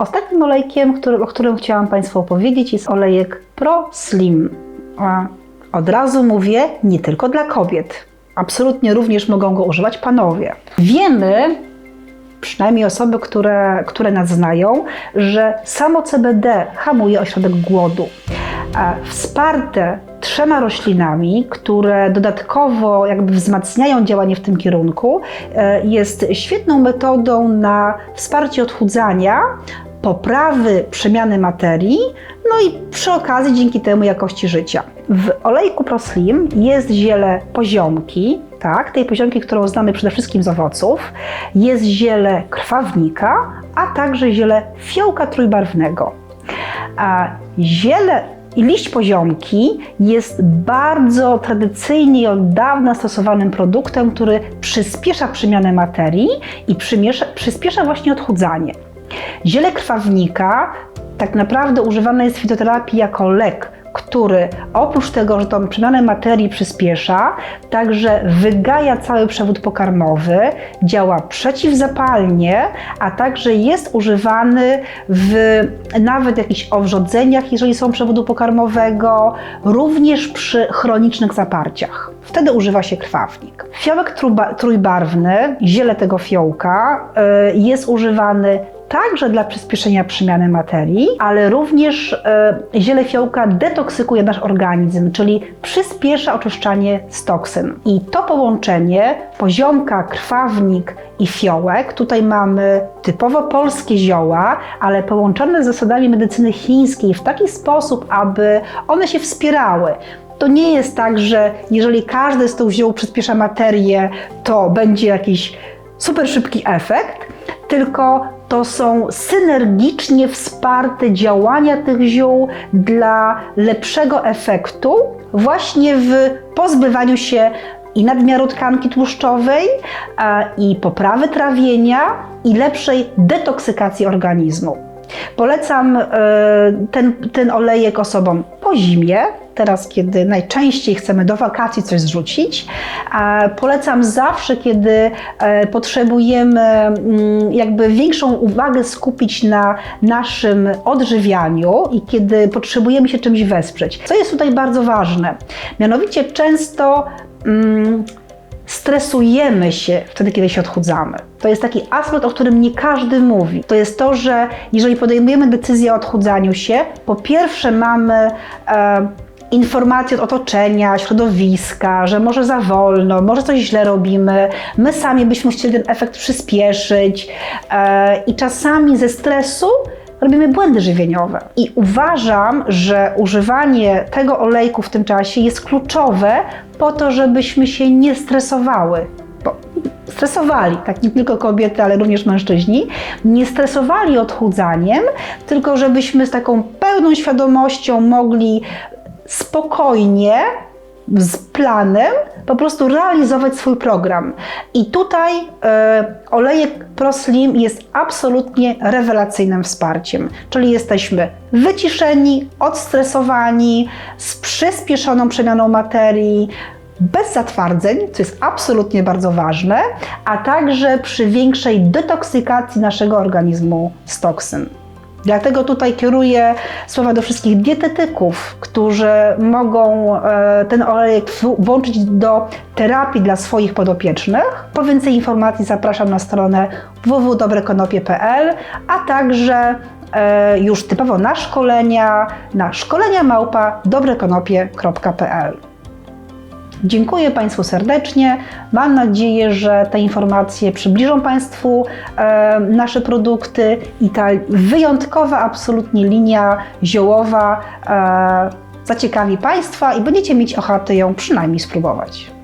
Ostatnim olejkiem, który, o którym chciałam Państwu opowiedzieć, jest olejek Pro Slim. A od razu mówię, nie tylko dla kobiet. Absolutnie również mogą go używać panowie. Wiemy, przynajmniej osoby, które, które nas znają, że samo CBD hamuje ośrodek głodu. Wsparte trzema roślinami, które dodatkowo jakby wzmacniają działanie w tym kierunku, e, jest świetną metodą na wsparcie odchudzania, poprawy przemiany materii, no i przy okazji dzięki temu jakości życia. W olejku ProSlim jest ziele poziomki, tak, tej poziomki, którą znamy przede wszystkim z owoców, jest ziele krwawnika, a także ziele fiołka trójbarwnego. A ziele i liść poziomki jest bardzo tradycyjnie i od dawna stosowanym produktem, który przyspiesza przemianę materii i przyspiesza właśnie odchudzanie. Ziele krwawnika tak naprawdę używane jest w fitoterapii jako lek, który oprócz tego, że tą przemianę materii przyspiesza, także wygaja cały przewód pokarmowy, działa przeciwzapalnie, a także jest używany w nawet jakichś owrzodzeniach, jeżeli są przewodu pokarmowego, również przy chronicznych zaparciach. Wtedy używa się krwawnik. Fiołek trójba- trójbarwny, ziele tego fiołka, y, jest używany także dla przyspieszenia przemiany materii, ale również e, ziele fiołka detoksykuje nasz organizm, czyli przyspiesza oczyszczanie z toksyn. I to połączenie poziomka, krwawnik i fiołek, tutaj mamy typowo polskie zioła, ale połączone z zasadami medycyny chińskiej w taki sposób, aby one się wspierały. To nie jest tak, że jeżeli każdy z tych ziół przyspiesza materię, to będzie jakiś super szybki efekt, tylko to są synergicznie wsparte działania tych ziół dla lepszego efektu, właśnie w pozbywaniu się i nadmiaru tkanki tłuszczowej, i poprawy trawienia, i lepszej detoksykacji organizmu. Polecam e, ten, ten olejek osobom po zimie, teraz kiedy najczęściej chcemy do wakacji coś zrzucić. Polecam zawsze, kiedy e, potrzebujemy mm, jakby większą uwagę skupić na naszym odżywianiu i kiedy potrzebujemy się czymś wesprzeć. Co jest tutaj bardzo ważne? Mianowicie często mm, stresujemy się wtedy, kiedy się odchudzamy. To jest taki aspekt, o którym nie każdy mówi. To jest to, że jeżeli podejmujemy decyzję o odchudzaniu się, po pierwsze mamy e, informacje od otoczenia, środowiska, że może za wolno, może coś źle robimy, my sami byśmy chcieli ten efekt przyspieszyć e, i czasami ze stresu robimy błędy żywieniowe. I uważam, że używanie tego olejku w tym czasie jest kluczowe po to, żebyśmy się nie stresowały. Stresowali, tak nie tylko kobiety, ale również mężczyźni, nie stresowali odchudzaniem, tylko żebyśmy z taką pełną świadomością mogli spokojnie, z planem po prostu realizować swój program. I tutaj e, olejek ProSlim jest absolutnie rewelacyjnym wsparciem. Czyli jesteśmy wyciszeni, odstresowani, z przyspieszoną przemianą materii, bez zatwardzeń, co jest absolutnie bardzo ważne, a także przy większej detoksykacji naszego organizmu z toksyn. Dlatego tutaj kieruję słowa do wszystkich dietetyków, którzy mogą e, ten olejek włączyć do terapii dla swoich podopiecznych. Po więcej informacji zapraszam na stronę www.dobrekonopie.pl, a także e, już typowo na szkolenia na szkolenia małpa dobrekonopie.pl. Dziękuję Państwu serdecznie. Mam nadzieję, że te informacje przybliżą Państwu e, nasze produkty i ta wyjątkowa absolutnie linia ziołowa e, zaciekawi Państwa i będziecie mieć ochotę ją przynajmniej spróbować.